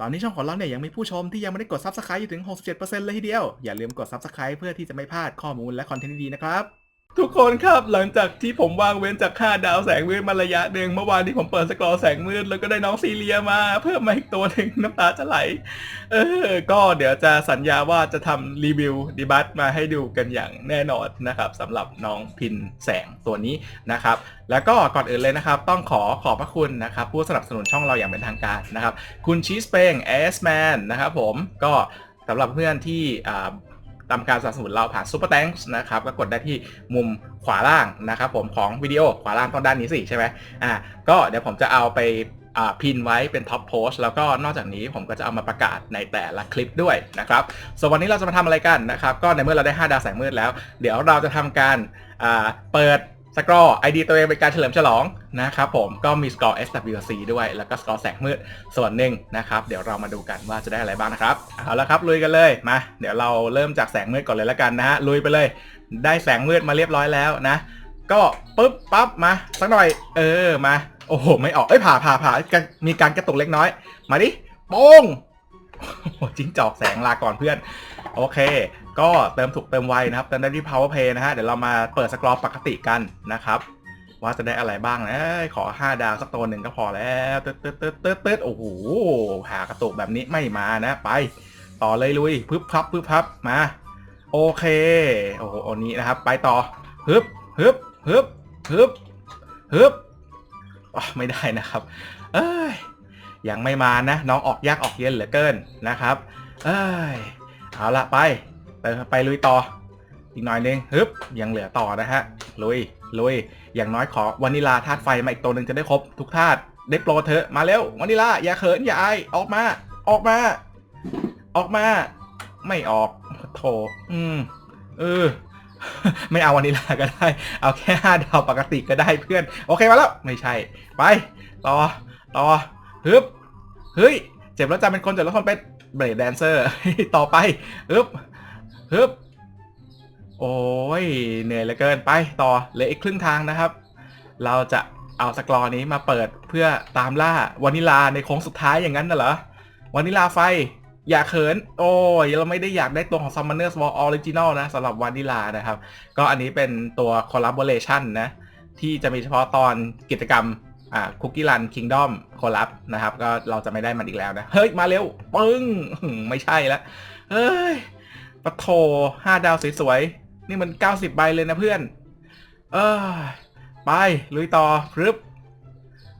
ตอนนี้ช่องของเราเนี่ยยังมีผู้ชมที่ยังไม่ได้กด Subscribe อยู่ถึง 67%เลยทีเดียว อย่าลืมกด Subscribe เพื่อที่จะไม่พลาดข้อมูลและคอนเทนต์ดีๆนะครับ ทุกคนครับหลังจากที่ผมว่างเว้นจากค่าดาวแสงมืดมาระยะหนึ่งเมื่อวานที่ผมเปิดสกอร์แสงมืดแล้วก็ได้น้องซีเรียมา เพิ่มมาอีกตัวหนึ่งน้ำตาจะไหล เออ ก็เดี๋ยวจะสัญญาว่าจะทำรีวิวดีบัตมาให้ดูกันอย่างแน่นอนนะครับสำหรับน้องพินแสงตัวนี้นะครับ แล้วก็ก่อนอื่นเลยนะครับ ต้องขอขอบพระคุณนะครับ ผู้สนับสนุนช่องเราอย่างเป็นทางการนะครับ คุณชีสเปงเอสแมนนะครับผมก็สำหรับเพื่อนที่ อ่าทำการสนับสนุนเราผ่าน Super Thanks นะครับก็กดได้ที่มุมขวาล่างนะครับผมของวิดีโอขวาล่างต้องด้านนี้สิใช่ไหมอ่าก็เดี๋ยวผมจะเอาไปอ่าพินไว้เป็นท็อปโพสต์แล้วก็นอกจากนี้ผมก็จะเอามาประกาศในแต่ละคลิปด้วยนะครับส่วนวันนี้เราจะมาทำอะไรกันนะครับ ก็ในเมื่อเราได้ 5 ดาวแสงมืดแล้ว เดี๋ยวเราจะทำการอ่าเปิด สกอร์ ID ตัวเองเป็นการเฉลิมฉลองนะครับผมก็มีสกอร์ SWC ด้วย แล้วก็สกอร์แสงมืดส่วนหนึ่งนะครับ เดี๋ยวเรามาดูกันว่าจะได้อะไรบ้างนะครับ เอาละครับ ลุยกันเลยมา เดี๋ยวเราเริ่มจากแสงมืดก่อนเลยละกันนะฮะลุยไปเลย ได้แสงมืดมาเรียบร้อยแล้วนะ ก็ปุ๊บปั๊บมาสักหน่อย เออมา โอ้โห ไม่ออกเอ้ยผ่าผ่าผ่ามีการกระตุกเล็กน้อย มาดิโป้งจิ้งจอกแสงลาก่อนเพื่อน โอเค ก็เติมถูกเติมไวนะครับ เติมได้ที่ power play นะฮะ เดี๋ยวเรามาเปิดสกรอปกติกันนะครับ ว่าจะได้อะไรบ้างนะเอ้ยขอ 5 ดาวสักตัวหนึ่งก็พอแล้วเตึ๊ดตึ๊ดตึ๊ดตึ๊ดตึ๊ดโอ้โห หากระตุกแบบนี้ไม่มานะ ไป ต่อเลยลุยพึบพับพึบพับมา โอเค โอ้โหอันนี้นะครับ ไปต่อฮึบฮึบฮึบฮึบฮึบไม่ได้นะครับ เอ้ย ยังไม่มานะ น้องออกยากออกเย็นเหลือเกินนะครับ เอ้ย เอาละไป ไปไปลุยต่อ อีกหน่อยนึงฮึบยังเหลือต่อนะฮะลุยลุยอย่างน้อยขอวานิลาธาตุไฟมาอีกตัวหนึ่งจะได้ครบทุกธาตุได้โปรเถอะมาเร็ววานิลาอย่าเขินอย่าอายออกมา ออกมา ออกมา ไม่ออกโถอืมเออไม่เอาวานิลาก็ได้ เอาแค่ห้าดาวปกติก็ได้เพื่อน โอเคมาแล้วไม่ใช่ ไปต่อต่อฮึบเฮ้ย เจ็บแล้วจำเป็นคนเจ็บแล้วคนเป็นเบรดแดนเซอร์ ต่อไปฮึบ ฮึบโอ้ยเหนื่อยเหลือเกินไปต่อเหลืออีกครึ่งทางนะครับ เราจะเอาสกรอนี้มาเปิดเพื่อตามล่าวานิลาในโค้งสุดท้ายอย่างนั้นน่ะเหรอวานิลาไฟอย่าเขิน โอ้ยเราไม่ได้อยากได้ตัวของ Summoners War Original นะสำหรับวานิลานะครับ ก็อันนี้เป็นตัว collaboration นะ ที่จะมีเฉพาะตอนกิจกรรมอ่าคุกกี้รันคิงดอมคอลับนะครับ ก็เราจะไม่ได้มันอีกแล้วนะ เฮ้ย มาเร็ว ปึ้ง ไม่ใช่และเฮ้ย ปะโถห้าดาวสวยๆ นี่มัน90ใบเลยนะเพื่อน เออ ไป ลุยต่อพรึบ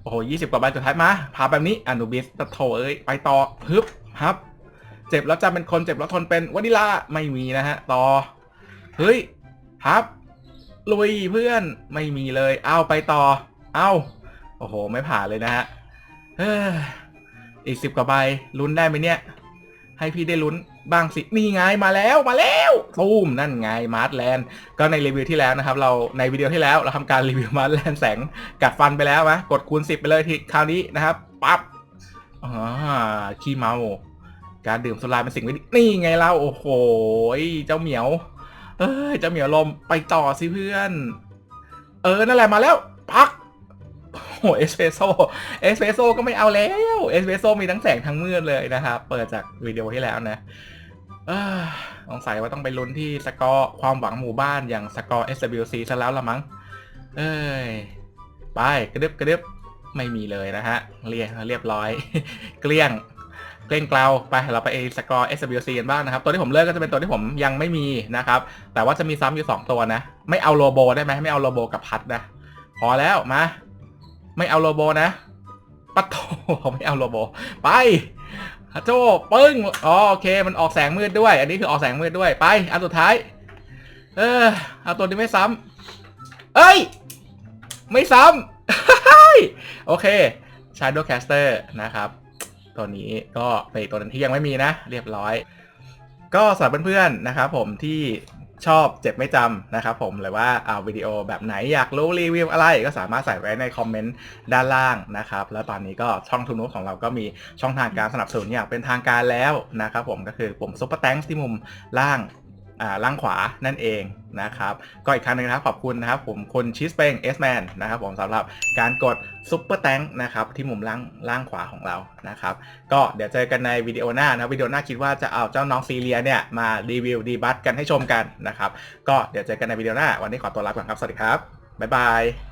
โอ้โห20กว่าใบสุดท้ายมา พาแบบนี้อนุบิสปะโถเอ้ย ไปต่อพึบครับ เจ็บแล้วจำเป็นคนเจ็บแล้วทนเป็นวานิลาไม่มีนะฮะ ต่อ เฮ้ยครับลุยเพื่อนไม่มีเลย เอาไปต่อ เอาโอ้โห ไม่ผ่านเลยนะฮะเฮ้ยอีกสิบกว่าใบลุ้นได้ไหมเนี่ย ให้พี่ได้ลุ้นบ้างสิ นี่ไงมาแล้วมาแล้วตูมนั่นไงมาร์ทแลนด์ก็ในรีวิวที่แล้วนะครับ เราในวิดีโอที่แล้วเราทำการรีวิวมาร์ทแลนด์แสงกัดฟันไปแล้วนะกดคูณ 10 ไปเลยทีคราวนี้นะครับปั๊บอ่าขี้เมา การดื่มสุราเป็นสิ่งไม่ดีนี่ไงเราโอ้โหเจ้าเหมียว เอ้ยเจ้าเหมียวลมไปต่อสิเพื่อน เออนั่นแหละมาแล้วปัก หเอสเปรสโซเอสเปรสโซก็ไม่เอาแล้วเอสเปรสโซมีทั้งแสงทั้งมืดเลยนะครับ เปิดจากวิดีโอที่แล้วนะเออสงสัยว่าต้องไปลุ้นที่สกอร์ความหวังหมู่บ้านอย่างสกอร์ SWC ซะแล้วละมั้ง เอ้ย ไปกระดึบกระดึบไม่มีเลยนะฮะ เรียเรียบร้อย เกลี้ยง เกล้งเกลาไปเราไปสกอร์ SWC กันบ้างนะครับ ตัวที่ผมเลือกก็จะเป็นตัวที่ผมยังไม่มีนะครับ แต่ว่าจะมีซ้ำอยู่ 2 ตัวนะ ไม่เอาโลโบได้ไหมไม่เอาโลโบกับพัดนะ พอแล้วมา ไม่เอาโลโบนะปัดโถไม่เอาโลโบ ไปฮัจโจปึ้งอ๋อโอเค มันออกแสงมืดด้วย อันนี้คือออกแสงมืดด้วย ไป อันสุดท้าย เออ เอาตัวนี้ไม่ซ้ำเอ้ย ไม่ซ้ำโอเค Shadowcaster นะครับ ตัวนี้ก็เป็นตัวนึงที่ยังไม่มีนะ เรียบร้อย ก็สำหรับเพื่อนๆนะครับผมที่ ชอบเจ็บไม่จำนะครับผมหรือว่าเอาวิดีโอแบบไหนอยากรู้รีวิวอะไร ก็สามารถใส่ไว้ในคอมเมนต์ด้านล่างนะครับแล้วตอนนี้ก็ช่องทูนูของเราก็มีช่องทางการสนับสนุนอย่างเป็นทางการแล้วนะครับผมก็คือปุ่มซุปเปอร์แตงที่มุมล่าง ล่างขวานั่นเองนะครับ ก็อีกครั้งหนึงนะครับขอบคุณนะครับ ผมคนชิสเปงเอสแมนนะครับผมสำหรับการกดซุปเปอร์แตงนะครับที่มุมล่างล่างขวาของเรานะครับ ก็เดี๋ยวเจอกันในวิดีโอหน้านะวิดีโอหน้าคิดว่าจะเอาเจ้าน้องซีเรียเนี่ยมารีวิวดีบัตกันให้ชมกันนะครับ ก็เดี๋ยวเจอกันในวิดีโอหน้า วันนี้ขอตัวลาไปก่อนครับ สวัสดีครับบ๊ายบาย